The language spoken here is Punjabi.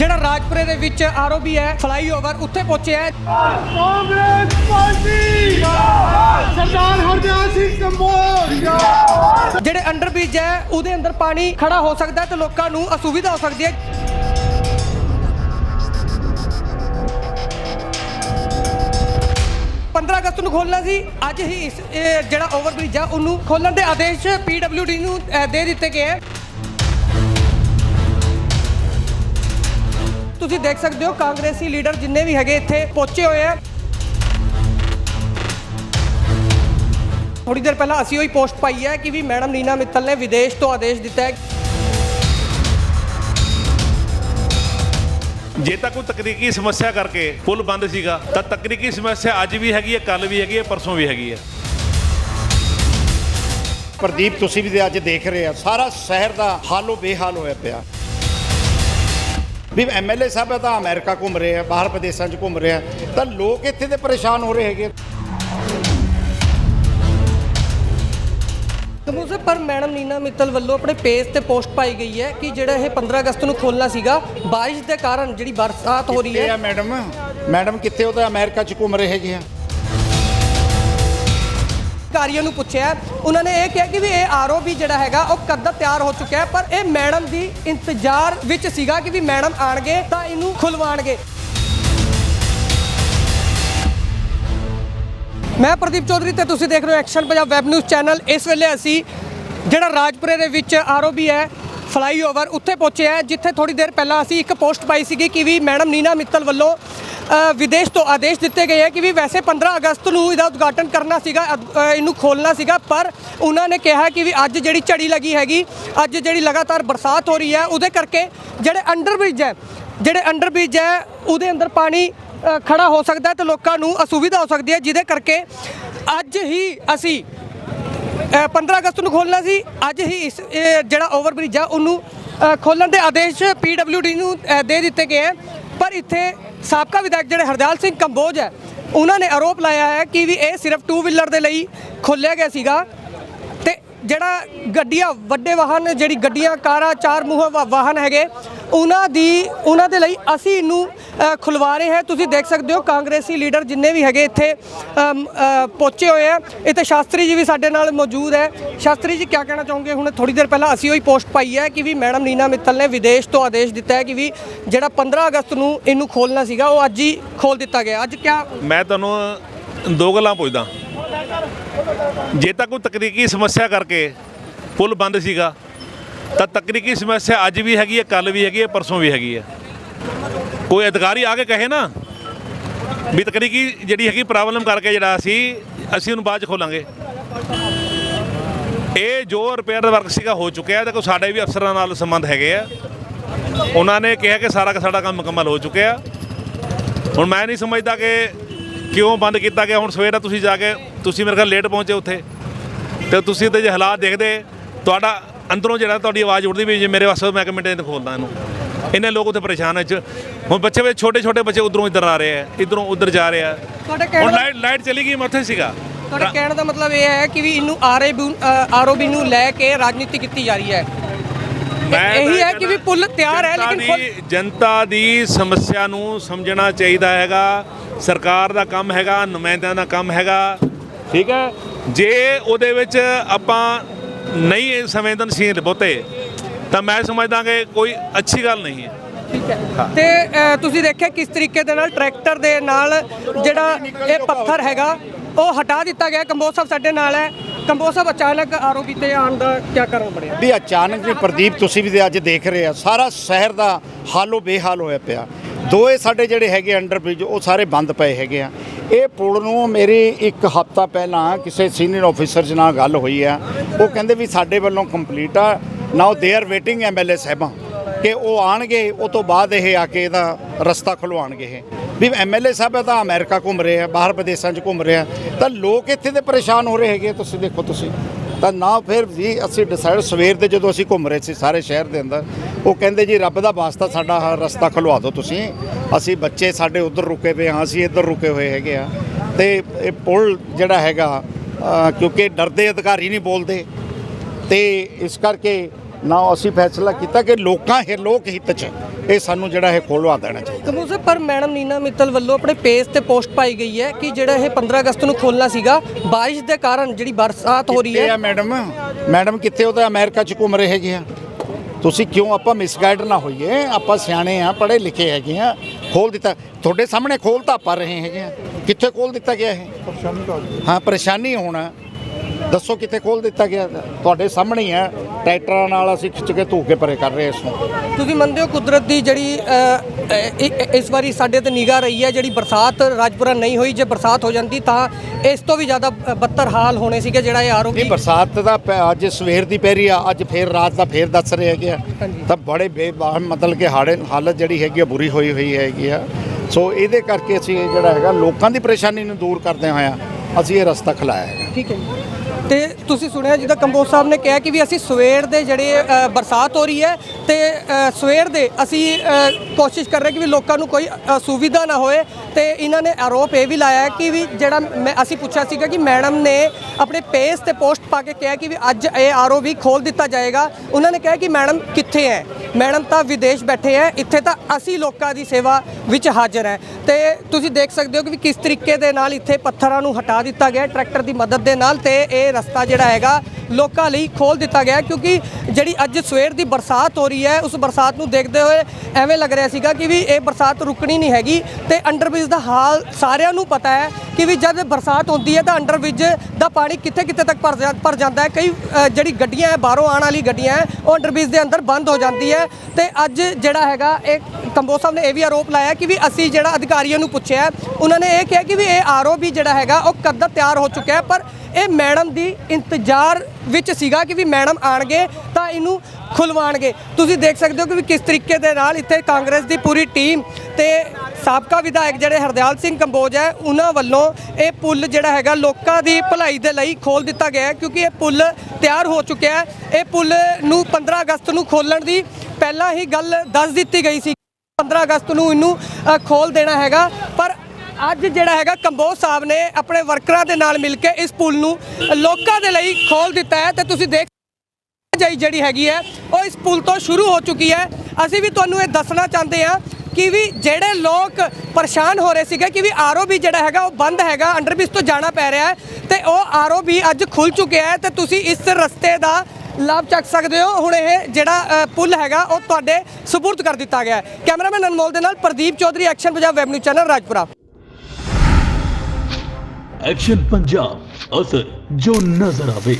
ਜਿਹੜਾ ਰਾਜਪੁਰੇ ਦੇ ਵਿੱਚ ਆਰਓਬੀ ਹੈ ਫਲਾਈਓਵਰ ਉੱਥੇ ਪਹੁੰਚਿਆ ਹੈ। ਕਾਂਗਰਸ ਪਾਰਟੀ! ਸਰਦਾਰ ਹਰਦਿਆਲ ਸਿੰਘ ਕੰਬੋਜ ਜਿਹੜੇ ਅੰਡਰਬ੍ਰਿਜ ਹੈ ਉਹਦੇ ਅੰਦਰ ਪਾਣੀ ਖੜਾ ਹੋ ਸਕਦਾ ਤੇ ਲੋਕਾਂ ਨੂੰ ਅਸੁਵਿਧਾ ਹੋ ਸਕਦੀ ਹੈ। 15 ਅਗਸਤ ਨੂੰ ਖੋਲਣਾ ਸੀ। ਅੱਜ ਹੀ ਇਸ ਜਿਹੜਾ ਓਵਰਬ੍ਰਿਜ ਆ ਉਹਨੂੰ ਖੋਲਣ ਦੇ ਆਦੇਸ਼ ਪੀਡਬਲਯੂਡੀ ਨੂੰ ਦੇ ਦਿੱਤੇ ਗਏ ਤੁਸੀਂ ਦੇਖ ਸਕਦੇ ਹੋ ਕਾਂਗਰਸੀ ਲੀਡਰ ਜਿੰਨੇ ਵੀ ਹੈਗੇ ਇੱਥੇ ਪਹੁੰਚੇ ਹੋਏ ਆ। ਥੋੜੀ ਦੇਰ ਪਹਿਲਾਂ ਅਸੀਂ ਉਹੀ ਪੋਸਟ ਪਾਈ ਹੈ ਕਿ ਵੀ ਮੈਡਮ ਨੀਨਾ ਮਿੱਤਲ ਨੇ ਵਿਦੇਸ਼ ਤੋਂ ਆਦੇਸ਼ ਦਿੱਤਾ ਹੈ। ਜੇ ਤਾਂ ਕੋਈ ਤਕਨੀਕੀ ਸਮੱਸਿਆ ਕਰਕੇ ਪੁਲ ਬੰਦ ਸੀਗਾ ਤਾਂ ਤਕਨੀਕੀ ਸਮੱਸਿਆ ਅੱਜ ਵੀ ਹੈਗੀ ਹੈ ਕੱਲ ਵੀ ਹੈਗੀ ਹੈ ਪਰਸੋਂ ਵੀ ਹੈਗੀ ਹੈ। ਪ੍ਰਦੀਪ ਤੁਸੀਂ ਵੀ ਅੱਜ ਦੇਖ ਰਹੇ ਆ ਸਾਰਾ ਸ਼ਹਿਰ ਦਾ ਹਾਲੋ ਬੇਹਾਲ ਹੋਇਆ ਪਿਆ। ਵੀ ਐਮਐਲਏ ਸਾਹਿਬ ਤਾਂ ਅਮਰੀਕਾ ਘੁੰਮ ਰਹੇ ਆ ਬਾਹਰ ਪ੍ਰਦੇਸ਼ਾਂ 'ਚ ਘੁੰਮ ਰਹੇ ਆ ਤਾਂ ਲੋਕ ਇੱਥੇ ਦੇ ਪਰੇਸ਼ਾਨ ਹੋ ਰਹੇ ਹੈਗੇ ਕਮੂਸੇ ਪਰ ਮੈਡਮ ਨੀਨਾ ਮਿੱਤਲ ਵੱਲੋਂ ਆਪਣੇ ਪੇਜ ਤੇ ਪੋਸਟ ਪਾਈ ਗਈ ਹੈ ਕਿ ਜਿਹੜਾ ਇਹ 15 ਅਗਸਤ ਨੂੰ ਖੋਲਣਾ ਸੀਗਾ ਬਾਰਿਸ਼ ਦੇ ਕਾਰਨ ਜਿਹੜੀ ਬਰਸਾਤ ਹੋ ਰਹੀ ਹੈ। ਮੈਡਮ? ਮੈਡਮ ਕਿੱਥੇ ਉਹ ਤਾਂ ਅਮਰੀਕਾ 'ਚ ਘੁੰਮ ਰਹੇ ਹੈਗੇ ਆ। ਅਧਿਕਾਰੀਆਂ ਨੂੰ ਪੁੱਛਿਆ ਉਹਨਾਂ ਨੇ ਇਹ ਕਿਹਾ ਕਿ ਵੀ ਇਹ ਆਰਓਬੀ ਜਿਹੜਾ ਹੈਗਾ, ਉਹ ਕਦ ਦਾ ਤਿਆਰ ਹੋ ਚੁੱਕਿਆ ਪਰ ਇਹ ਮੈਡਮ ਦੀ ਇੰਤਜ਼ਾਰ ਵਿੱਚ ਸੀਗਾ ਕਿ ਵੀ ਮੈਡਮ ਆਣਗੇ ਤਾਂ ਇਹਨੂੰ ਖੁਲਵਾਣਗੇ। ਮੈਂ ਪ੍ਰਦੀਪ ਚੌਧਰੀ ਤੇ ਤੁਸੀਂ ਦੇਖ ਰਹੇ ਹੋ Action Punjab Web News channel ਇਸ ਵੇਲੇ ਅਸੀਂ ਜਿਹੜਾ ਰਾਜਪੁਰੇ ਦੇ ਵਿੱਚ ਆਰਓਬੀ ਹੈ ਫਲਾਈਓਵਰ ਉੱਥੇ ਪਹੁੰਚੇ ਹੈ, ਜਿੱਥੇ ਥੋੜੀ ਦੇਰ ਪਹਿਲਾਂ ਅਸੀਂ ਇੱਕ ਪੋਸਟ ਪਾਈ ਸੀਗੀ ਕਿ ਵੀ ਮੈਡਮ ਨੀਨਾ ਮਿੱਤਲ ਵੱਲੋਂ ਵਿਦੇਸ਼ ਤੋਂ ਆਦੇਸ਼ ਦਿੱਤੇ ਗਏ ਹੈ ਕਿ ਵੀ ਵੈਸੇ 15 ਅਗਸਤ ਨੂੰ ਇਹਦਾ ਉਦਘਾਟਨ ਕਰਨਾ ਸੀਗਾ ਅ, ਇਹਨੂੰ ਖੋਲਣਾ ਸੀਗਾ ਪਰ ਉਹਨਾਂ ਨੇ ਕਿਹਾ ਕਿ ਵੀ ਅੱਜ ਜਿਹੜੀ ਝੜੀ ਲੱਗੀ ਹੈਗੀ ਅੱਜ ਜਿਹੜੀ ਲਗਾਤਾਰ ਬਰਸਾਤ ਹੋ ਰਹੀ ਹੈ ਉਹਦੇ ਕਰਕੇ ਜਿਹੜੇ ਅੰਡਰਬ੍ਰਿਜ ਹੈ ਜਿਹੜੇ ਅੰਡਰਬ੍ਰਿਜ ਹੈ ਉਹਦੇ ਅੰਦਰ ਪਾਣੀ ਅ, ਖੜਾ ਹੋ ਸਕਦਾ ਹੈ ਤੇ ਲੋਕਾਂ ਨੂੰ ਅਸੁਵਿਧਾ ਹੋ ਸਕਦੀ ਹੈ ਜਿਹਦੇ ਕਰਕੇ ਅੱਜ ਹੀ ਅਸੀਂ ਅ, 15 ਅਗਸਤ ਨੂੰ ਖੋਲਣਾ ਸੀ ਅੱਜ ਹੀ ਇਸ ਇਹ ਜਿਹੜਾ ਓਵਰਬ੍ਰਿਜ ਆ ਉਹਨੂੰ ਅ, ਖੋਲਣ ਦੇ ਆਦੇਸ਼ ਪੀਡਬਲਯੂਡੀ ਨੂੰ ਅ, ਦੇ ਦਿੱਤੇ ਗਏ ਹੈ। ਪਰ ਇੱਥੇ ਸਾਬਕਾ ਵਿਧਾਇਕ ਜਿਹੜੇ ਹਰਦਿਆਲ ਸਿੰਘ ਕੰਬੋਜ ਹੈ, ਉਹਨਾਂ ਨੇ ਆਰੋਪ ਲਾਇਆ ਹੈ ਕਿ ਵੀ ਇਹ ਸਿਰਫ ਟੂ ਵੀਲਰ ਦੇ ਲਈ ਖੋਲ੍ਹਿਆ ਗਿਆ ਸੀਗਾ ਤੇ ਜਿਹੜਾ ਗੱਡੀਆਂ, ਵੱਡੇ ਵਾਹਨ, ਜਿਹੜੀ ਗੱਡੀਆਂ, ਕਾਰਾਂ, ਚਾਰ ਮੂੰਹ ਵਾ- ਵਾਹਨ ਹੈਗੇ ਉਹਨਾਂ ਦੀ ਉਹਨਾਂ ਦੇ ਲਈ ਅਸੀਂ ਇਹਨੂੰ ਅ, ਖੁਲਵਾ ਰਹੇ ਹਾਂ। ਤੁਸੀਂ ਦੇਖ ਸਕਦੇ ਹੋ ਕਾਂਗਰਸੀ ਲੀਡਰ ਜਿੰਨੇ ਵੀ ਹੈਗੇ ਇੱਥੇ ਪਹੁੰਚੇ ਹੋਏ ਆ। ਇੱਥੇ ਸ਼ਾਸਤਰੀ ਜੀ ਵੀ ਸਾਡੇ ਨਾਲ ਮੌਜੂਦ ਹੈ। ਸ਼ਾਸਤਰੀ ਜੀ ਕੀ ਕਹਿਣਾ ਚਾਹੋਗੇ? ਹੁਣ ਥੋੜੀ ਦੇਰ ਪਹਿਲਾਂ ਅਸੀਂ ਉਹੀ ਪੋਸਟ ਪਾਈ ਹੈ ਕਿ ਵੀ ਮੈਡਮ ਨੀਨਾ ਮਿੱਤਲ ਨੇ ਵਿਦੇਸ਼ ਤੋਂ ਆਦੇਸ਼ ਦਿੱਤਾ ਹੈ ਕਿ ਵੀ ਜਿਹੜਾ 15 ਅਗਸਤ ਨੂੰ ਇਹਨੂੰ ਖੋਲਣਾ ਸੀਗਾ ਉਹ ਅੱਜ ਹੀ ਖੋਲ ਦਿੱਤਾ ਗਿਆ। ਅੱਜ ਕਿਆ ਮੈਂ ਤੁਹਾਨੂੰ ਦੋ ਗੱਲਾਂ ਪੁੱਛਦਾ। ਜੇ ਤਾਂ ਕੋਈ ਤਕਨੀਕੀ ਸਮੱਸਿਆ ਕਰਕੇ ਪੁਲ ਬੰਦ ਸੀਗਾ ਤਾਂ ਤਕਨੀਕੀ ਸਮੱਸਿਆ ਅੱਜ ਵੀ ਹੈਗੀ ਹੈ ਕੱਲ ਵੀ ਹੈਗੀ ਹੈ, ਪਰਸੋਂ ਵੀ ਹੈਗੀ ਹੈ। ਕੋਈ ਅਧਿਕਾਰੀ ਆ ਕੇ ਕਹੇ ਨਾ ਵੀ ਤਕਨੀਕੀ ਜਿਹੜੀ ਹੈਗੀ ਪ੍ਰੋਬਲਮ ਕਰਕੇ ਜਿਹੜਾ ਅਸੀਂ ਅਸੀਂ ਉਹਨੂੰ ਬਾਅਦ ਚ ਖੋਲਾਂਗੇ। ਇਹ ਜੋ ਰਿਪੇਅਰ ਦਾ ਵਰਕ ਸੀਗਾ ਹੋ ਚੁੱਕਿਆ ਤੇ ਕੋਈ ਸਾਡੇ ਵੀ ਅਫਸਰਾਂ ਨਾਲ ਸੰਬੰਧ ਹੈਗੇ ਆ। ਉਹਨਾਂ ਨੇ ਕਿਹਾ ਕਿ ਸਾਰਾ ਸਾਡਾ ਕੰਮ ਮੁਕੰਮਲ ਹੋ ਚੁੱਕਿਆ ਹੁਣ ਮੈਂ ਨਹੀਂ ਸਮਝਦਾ ਕਿ ਕਿਉਂ ਬੰਦ ਕੀਤਾ ਗਿਆ, ਹੁਣ ਸਵੇਰ ਤੁਸੀਂ ਜਾ ਕੇ, ਤੁਸੀਂ ਮੇਰੇ ਖਿਆਲ ਲੇਟ ਪਹੁੰਚੇ ਉੱਥੇ। ਤੇ ਤੁਸੀਂ ਤੇ ਜੇ ਹਾਲਾਤ ਦੇਖਦੇ, ਤੁਹਾਡਾ ਅੰਦਰੋਂ ਜਿਹੜਾ ਤੁਹਾਡੀ ਆਵਾਜ਼ ਉੱਠਦੀ ਵੀ ਜੇ ਮੇਰੇ ਵਾਸਤੇ ਮੈਂ ਕਿ ਮਿੰਟੇ ਨੂੰ ਖੋਲਦਾ ਇਹਨੂੰ। ਇੰਨੇ ਲੋਕ ਉੱਥੇ ਪਰੇਸ਼ਾਨ ਹੈ ਚ ਹੁਣ ਬੱਚੇ ਵਿੱਚ ਛੋਟੇ ਛੋਟੇ ਬੱਚੇ ਉਧਰੋਂ ਇੱਧਰ ਆ ਰਹੇ ਆ ਇਧਰੋਂ ਉਧਰ ਜਾ ਰਹੇ ਆ। ਤੁਹਾਡੇ ਹੁਣ ਕਹਿਣ ਦਾ ਲਾਈਟ ਲਾਈਟ ਚਲੀ ਗਈ ਮੈਂ ਉੱਥੇ ਸੀਗਾ। ਤੁਹਾਡੇ ਕਹਿਣ ਦਾ ਮਤਲਬ ਇਹ ਹੈ ਕਿ ਵੀ ਇਹਨੂੰ ਆਰਏਬੀ ਆਰਓਬੀ ਨੂੰ ਲੈ ਕੇ ਰਾਜਨੀਤੀ ਕੀਤੀ ਜਾ ਰਹੀ ਹੈ। ਮੈਂ ਇਹੀ ਤਾਂ ਹੈ ਕਿ ਵੀ ਪੁੱਲ ਤਿਆਰ ਹੈ ਜਨਤਾ ਲੇਕਿਨ ਦੀ- ਜਨਤਾ ਦੀ ਸਮੱਸਿਆ ਨੂੰ ਸਮਝਣਾ ਚਾਹੀਦਾ ਹੈਗਾ। ਸਰਕਾਰ ਦਾ ਕੰਮ ਹੈਗਾ ਨੁਮਾਇੰਦਿਆਂ ਦਾ ਕੰਮ ਹੈਗਾ। ਠੀਕ ਹੈ। ਜੇ ਉਹਦੇ ਵਿੱਚ ਆਪਾਂ ਨਹੀਂ ਸੰਵੇਦਨਸ਼ੀਲ ਬਹੁਤੇ। ਤਾਂ ਮੈਂ ਸਮਝਦਾ ਕਿ ਕੋਈ ਅੱਛੀ ਗੱਲ ਨਹੀਂ ਹੈ। ਠੀਕ ਹੈ। ਤੇ ਅ, ਤੁਸੀਂ ਦੇਖਿਆ ਕਿਸ ਤਰੀਕੇ ਦੇ ਨਾਲ ਟਰੈਕਟਰ ਦੇ ਨਾਲ ਜਿਹੜਾ ਇਹ ਪੱਥਰ ਹੈਗਾ ਉਹ ਹਟਾ ਦਿੱਤਾ ਗਿਆ। ਕੰਬੋਜ ਸਾਹਿਬ ਸਾਡੇ ਨਾਲ ਹੈ। ਕੰਬੋਜ ਸਾਹਿਬ ਅਚਾਨਕ ਆਰਓਬੀ ਤੇ ਆਉਣ ਦਾ ਕੀ ਕਾਰਨ ਬਣਿਆ? ਵੀ ਅਚਾਨਕ ਨਹੀਂ ਪ੍ਰਦੀਪ ਤੁਸੀਂ ਵੀ ਤੇ ਅੱਜ ਦੇਖ ਰਹੇ ਆ ਸਾਰਾ ਸ਼ਹਿਰ ਦਾ ਹਾਲੋ ਬੇਹਾਲ ਹੋਇਆ ਪਿਆ। ਦੋਏ ਸਾਡੇ ਜਿਹੜੇ ਹੈਗੇ ਅੰਡਰ ਬ੍ਰਿਜ ਉਹ ਸਾਰੇ ਬੰਦ ਪਏ ਹੈਗੇ ਆ। ਇਹ ਪੁਲ ਨੂੰ ਮੇਰੀ ਇੱਕ ਹਫਤਾ ਪਹਿਲਾਂ ਕਿਸੇ ਸੀਨੀਅਰ ਆਫੀਸਰ ਨਾਲ ਗੱਲ ਹੋਈ ਆ। ਉਹ ਕਹਿੰਦੇ ਵੀ ਸਾਡੇ ਵੱਲੋਂ ਕੰਪਲੀਟ ਆ। ਨਾਓ ਦੇ ਆਰ ਵੇਟਿੰਗ ਐਮਐਲਏ ਸਾਹਿਬਾਂ ਕਿ ਉਹ ਆਣਗੇ ਉਹ ਤੋਂ ਬਾਅਦ ਇਹ ਆ ਕੇ ਇਹਦਾ ਰਸਤਾ ਖੁਲਵਾਉਣਗੇ ਇਹ। ਵੀ ਐਮਐਲਏ ਸਾਹਿਬ ਤਾਂ ਅਮਰੀਕਾ ਘੁੰਮ ਰਹੇ ਆ, ਬਾਹਰ ਵਿਦੇਸ਼ਾਂ 'ਚ ਘੁੰਮ ਰਹੇ ਆ। ਤਾਂ ਲੋਕ ਇੱਥੇ ਦੇ ਪਰੇਸ਼ਾਨ ਹੋ ਰਹੇ ਹੈਗੇ ਤੁਸੀਂ ਦੇਖੋ ਤੁਸੀਂ। ਤਾਂ ਨਾ ਫਿਰ ਜੀ ਅਸੀਂ ਡਿਸਾਈਡ ਸਵੇਰ ਦੇ ਜਦੋਂ ਅਸੀਂ ਘੁੰਮ ਰਹੇ ਸੀ ਸਾਰੇ ਸ਼ਹਿਰ ਦੇ ਅੰਦਰ, ਉਹ ਕਹਿੰਦੇ ਜੀ, ਰੱਬ ਦਾ ਵਾਸਤਾ ਸਾਡਾ ਆਹ ਰਸਤਾ ਖੁਲਵਾ ਦਿਓ ਤੁਸੀਂ। ਅਸੀਂ ਬੱਚੇ ਸਾਡੇ ਉਧਰ ਰੁਕੇ ਪਏ ਹਾਂ, ਅਸੀਂ ਇੱਧਰ ਰੁਕੇ ਹੋਏ ਹੈਗੇ ਆ ਤੇ ਇਹ ਪੁਲ ਜਿਹੜਾ ਹੈਗਾ ਕਿਉਂਕਿ ਡਰਦੇ ਅਧਿਕਾਰੀ ਨਹੀਂ ਬੋਲਦੇ। ਤੇ ਇਸ ਕਰਕੇ ਨਾ ਅਸੀਂ ਫੈਸਲਾ ਕੀਤਾ ਕਿ ਲੋਕਾਂ ਹੀ, ਲੋਕ ਹਿੱਤ 'ਚ ਇਹ ਸਾਨੂੰ ਜਿਹੜਾ ਇਹ ਖੋਲਵਾ ਦੇਣਾ ਚਾਹੀਦਾ। ਕਮੂਸੇ ਪਰ ਮੈਡਮ ਨੀਨਾ ਮਿੱਤਲ ਵੱਲੋਂ ਆਪਣੇ ਪੇਜ ਤੇ ਪੋਸਟ ਪਾਈ ਗਈ ਹੈ ਕਿ ਜਿਹੜਾ ਇਹ 15 ਅਗਸਤ ਨੂੰ ਖੋਲਣਾ ਸੀਗਾ ਬਾਰਿਸ਼ ਦੇ ਕਾਰਨ ਜਿਹੜੀ ਬਰਸਾਤ ਹੋ ਰਹੀ ਕਿੱਥੇ ਹੈ ਆ ਮੈਡਮ? ਮੈਡਮ ਕਿੱਥੇ ਉਹ ਤਾਂ ਅਮਰੀਕਾ ਚ ਘੁੰਮ ਰਹੇ ਹੈਗੇ ਆ। ਤੁਸੀਂ ਕਿਉਂ ਆਪਾਂ ਮਿਸਗਾਈਡ ਨਾ ਹੋਈਏ? ਆਪਾਂ ਸਿਆਣੇ ਆ ਪੜ੍ਹੇ ਲਿਖੇ ਹੈਗੇ ਆ। ਖੋਲ ਦਿੱਤਾ। ਤੁਹਾਡੇ ਸਾਹਮਣੇ ਖੋਲ ਤਾਂ ਆਪਾਂ ਰਹੇ ਹੈਗੇ ਆ। ਕਿੱਥੇ ਖੋਲ ਦਿੱਤਾ ਗਿਆ ਇਹ? ਹਾਂ ਪਰੇਸ਼ਾਨੀ ਹੋਣਾ। ਦੱਸੋ ਕਿੱਥੇ ਖੋਲ ਦਿੱਤਾ ਗਿਆ? ਤੁਹਾਡੇ ਸਾਹਮਣੇ ਹੀ ਹੈ। ਟਰੈਕਟਰਾਂ ਨਾਲ ਅਸੀਂ ਖਿੱਚ ਕੇ ਧੂ ਕੇ ਪਰੇ ਕਰ ਰਹੇ ਇਸ ਨੂੰ। ਤੁਸੀਂ ਮੰਨਦੇ ਹੋ ਕੁਦਰਤ ਦੀ ਜਿਹੜੀ ਇਸ ਵਾਰੀ ਸਾਡੇ ਤੇ ਨਿਗਾਹ ਰਹੀ ਹੈ ਜਿਹੜੀ ਬਰਸਾਤ ਰਾਜਪੁਰਾ ਨਹੀਂ ਹੋਈ ਜੇ ਬਰਸਾਤ ਹੋ ਜਾਂਦੀ ਤਾਂ ਇਸ ਤੋਂ ਵੀ ਜ਼ਿਆਦਾ ਬੱਤਰ ਹਾਲ ਹੋਣੇ ਸੀਗੇ ਜਿਹੜਾ ਇਹ ਆਰੋਪੀ ਨਹੀਂ ਬਰਸਾਤ ਦਾ ਅੱਜ ਸਵੇਰ ਦੀ ਪੈ ਰਹੀ ਆ ਅੱਜ ਫੇਰ ਰਾਤ ਦਾ ਫੇਰ ਦੱਸ ਰਹੇ ਹੈਗੇ। ਤਾਂ ਬੜੇ ਬੇਬਾਹ ਮਤਲਬ ਕਿ ਹਾੜੇ ਹਾਲਤ ਜਿਹੜੀ ਹੈਗੀ ਆ ਬੁਰੀ ਹੋਈ ਹੋਈ ਹੈਗੀ ਆ। ਸੋ ਇਹਦੇ ਕਰਕੇ ਅਸੀਂ ਜਿਹੜਾ ਹੈਗਾ ਲੋਕਾਂ ਦੀ ਪਰੇਸ਼ਾਨੀ ਨੂੰ ਦੂਰ ਕਰਦੇ ਹੋਇਆ ਅਸੀਂ ਇਹ ਰਸਤਾ ਖਲਾਇਆ ਹੈਗਾ। ਠੀਕ ਹੈ ਤੇ ਤੁਸੀਂ ਸੁਣਿਆ ਜਿੱਦਾਂ ਕੰਬੋਜ ਸਾਹਿਬ ਨੇ ਕਿਹਾ ਕਿ ਵੀ ਅਸੀਂ ਸਵੇਰ ਦੇ ਜਿਹੜੇ ਬਰਸਾਤ ਹੋ ਰਹੀ ਹੈ ਤੇ ਸਵੇਰ ਦੇ ਅਸੀਂ ਕੋਸ਼ਿਸ਼ ਕਰ ਰਹੇ ਕਿ ਵੀ ਲੋਕਾਂ ਨੂੰ ਕੋਈ ਅ, ਸੁਵਿਧਾ ਨਾ ਹੋਏ ਤੇ ਇਹਨਾਂ ਨੇ ਆਰੋਪ ਇਹ ਵੀ ਲਾਇਆ ਕਿ ਵੀ ਜਿਹੜਾ ਮੈਂ ਅਸੀਂ ਪੁੱਛਿਆ ਸੀਗਾ ਕਿ ਮੈਡਮ ਨੇ ਆਪਣੇ ਪੇਜ ਤੇ ਪੋਸਟ ਪਾ ਕੇ ਕਿਹਾ ਕਿ ਵੀ ਅੱਜ ਇਹ ਆਰਓ ਵੀ ਖੋਲ ਦਿੱਤਾ ਜਾਏਗਾ। ਉਹਨਾਂ ਨੇ ਕਿਹਾ ਕਿ ਮੈਡਮ ਕਿੱਥੇ ਹੈ? ਮੈਡਮ ਤਾਂ ਵਿਦੇਸ਼ ਬੈਠੇ ਹੈ ਇੱਥੇ ਤਾਂ ਅਸੀਂ ਲੋਕਾਂ ਦੀ ਸੇਵਾ ਵਿੱਚ ਹਾਜ਼ਰ ਹੈ। ਤੇ ਤੁਸੀਂ ਦੇਖ ਸਕਦੇ ਹੋ ਕਿ ਵੀ ਕਿਸ ਤਰੀਕੇ ਦੇ ਨਾਲ ਇੱਥੇ ਪੱਥਰਾਂ ਨੂੰ ਹਟਾ ਦਿੱਤਾ ਗਿਆ ਟਰੈਕਟਰ ਦੀ ਮਦਦ ਦੇ ਨਾਲ ਤੇ ਇਹ ਰਸਤਾ ਜਿਹੜਾ ਹੈਗਾ ਲੋਕਾਂ ਲਈ ਖੋਲ ਦਿੱਤਾ ਗਿਆ ਕਿਉਂਕਿ ਜਿਹੜੀ ਅੱਜ ਸਵੇਰ ਦੀ ਬਰਸਾਤ ਹੋ ਰਹੀ ਹੈ, ਉਸ ਬਰਸਾਤ ਨੂੰ ਦੇਖਦੇ ਹੋਏ ਐਵੇਂ ਲੱਗ ਰਿਹਾ ਸੀਗਾ ਕਿ ਵੀ ਇਹ ਬਰਸਾਤ ਰੁਕਣੀ ਨਹੀਂ ਹੈਗੀ ਤੇ ਅੰਡਰਬ੍ਰਿਜ ਦਾ ਹਾਲ ਸਾਰਿਆਂ ਨੂੰ ਪਤਾ ਹੈ ਕਿ ਵੀ ਜਦ ਬਰਸਾਤ ਹੁੰਦੀ ਹੈ ਤਾਂ ਅੰਡਰਬ੍ਰਿਜ ਦਾ ਪਾਣੀ ਕਿੱਥੇ ਕਿੱਥੇ ਤੱਕ ਭਰ ਜਾ- ਭਰ ਜਾਂਦਾ ਹੈ। ਕਈ ਜਿਹੜੀ ਗੱਡੀਆਂ ਹੈ, ਬਾਹਰੋਂ ਆਉਣ ਵਾਲੀ ਗੱਡੀਆਂ ਹੈ, ਉਹ ਅੰਡਰਬ੍ਰਿਜ ਦੇ ਅੰਦਰ ਬੰਦ ਹੋ ਜਾਂਦੀ ਹੈ ਤੇ ਅੱਜ ਜਿਹੜਾ ਹੈਗਾ ਇਹ ਕੰਬੋਜ ਸਾਹਿਬ ਨੇ ਇਹ ਵੀ ਆਰੋਪ ਲਾਇਆ ਕਿ ਵੀ ਅਸੀਂ ਜਿਹੜਾ ਅਧਿਕਾਰੀਆਂ ਨੂੰ ਪੁੱਛਿਆ, ਉਹਨਾਂ ਨੇ ਇਹ ਕਿਹਾ ਕਿ ਵੀ ਇਹ ਆਰਓ ਵੀ ਜਿਹੜਾ ਹੈਗਾ, ਉਹ ਕਦ ਦਾ ਤਿਆਰ ਹੋ ਚੁੱਕਿਆ ਹੈ, ਪਰ ਇਹ ਮੈਡਮ ਦੀ ਇੰਤਜ਼ਾਰ ਵਿੱਚ ਸੀਗਾ ਕਿ ਵੀ ਮੈਡਮ ਆਣਗੇ ਤਾਂ ਇਹਨੂੰ ਖੁਲਵਾਣਗੇ। ਤੁਸੀਂ ਦੇਖ ਸਕਦੇ ਹੋ ਕਿ ਵੀ ਕਿਸ ਤਰੀਕੇ ਦੇ ਨਾਲ ਇੱਥੇ ਕਾਂਗਰਸ ਦੀ ਪੂਰੀ ਟੀਮ ਤੇ ਸਾਬਕਾ ਵਿਧਾਇਕ ਜਿਹੜੇ ਹਰਦਿਆਲ ਸਿੰਘ ਕੰਬੋਜ ਹੈ, ਉਹਨਾਂ ਵੱਲੋਂ ਇਹ ਪੁਲ ਜਿਹੜਾ ਹੈਗਾ ਲੋਕਾਂ ਦੀ ਭਲਾਈ ਦੇ ਲਈ ਖੋਲ ਦਿੱਤਾ ਗਿਆ ਹੈ, ਕਿਉਂਕਿ ਇਹ ਪੁਲ ਤਿਆਰ ਹੋ ਚੁੱਕਿਆ ਹੈ। ਇਹ ਪੁਲ ਨੂੰ 15 ਅਗਸਤ ਨੂੰ ਖੋਲਣ ਦੀ ਪਹਿਲਾਂ ਹੀ ਗੱਲ ਦੱਸ ਦਿੱਤੀ ਗਈ ਸੀ। 15 ਅਗਸਤ ਨੂੰ ਇਹਨੂੰ ਅ, ਖੋਲ ਦੇਣਾ ਹੈਗਾ। ਪਰ ਅੱਜ ਜਿਹੜਾ ਹੈਗਾ ਕੰਬੋਜ ਸਾਹਿਬ ਨੇ ਆਪਣੇ ਵਰਕਰਾਂ ਦੇ ਨਾਲ ਮਿਲ ਕੇ ਇਸ ਪੁਲ ਨੂੰ ਲੋਕਾਂ ਦੇ ਲਈ ਖੋਲ ਦਿੱਤਾ ਹੈ। ਤੇ ਤੁਸੀਂ ਦੇਖ ਜਾਈ ਜਿਹੜੀ ਹੈਗੀ ਹੈ ਉਹ ਇਸ ਪੁਲ ਤੋਂ ਸ਼ੁਰੂ ਹੋ ਚੁੱਕੀ ਹੈ। ਅਸੀਂ ਵੀ ਤੁਹਾਨੂੰ ਇਹ ਦੱਸਣਾ ਚਾਹੁੰਦੇ ਹਾਂ ਕਿ ਵੀ ਜਿਹੜੇ ਲੋਕ ਪਰੇਸ਼ਾਨ ਹੋ ਰਹੇ ਸੀਗੇ ਕਿ ਵੀ ਆਰਓ ਵੀ ਜਿਹੜਾ ਹੈਗਾ ਉਹ ਬੰਦ ਹੈਗਾ ਅੰਡਰਬ੍ਰਿਜ ਤੋਂ ਜਾਣਾ ਪੈ ਰਿਹਾ ਹੈ। ਤੇ ਉਹ ਆਰਓ ਵੀ ਅੱਜ ਖੁੱਲ ਚੁੱਕਿਆ ਹੈ। ਤੇ ਤੁਸੀਂ ਇਸ ਰਸਤੇ ਦਾ ਲਾਭ ਚੱਕ ਸਕਦੇ ਹੋ। ਹੁਣ ਇਹ ਜਿਹੜਾ ਅ, ਪੁਲ ਹੈਗਾ ਉਹ ਤੁਹਾਡੇ ਸਪੁਰਦ ਕਰ ਦਿੱਤਾ ਗਿਆ ਹੈ। ਕੈਮਰਾਮੈਨ ਅਨਮੋਲ ਦੇ ਨਾਲ Pradeep Chaudhary Action Punjab Web News channel Rajpura. Action Punjab ਅਸਰ ਜੋ ਨਜ਼ਰ ਆਵੇ।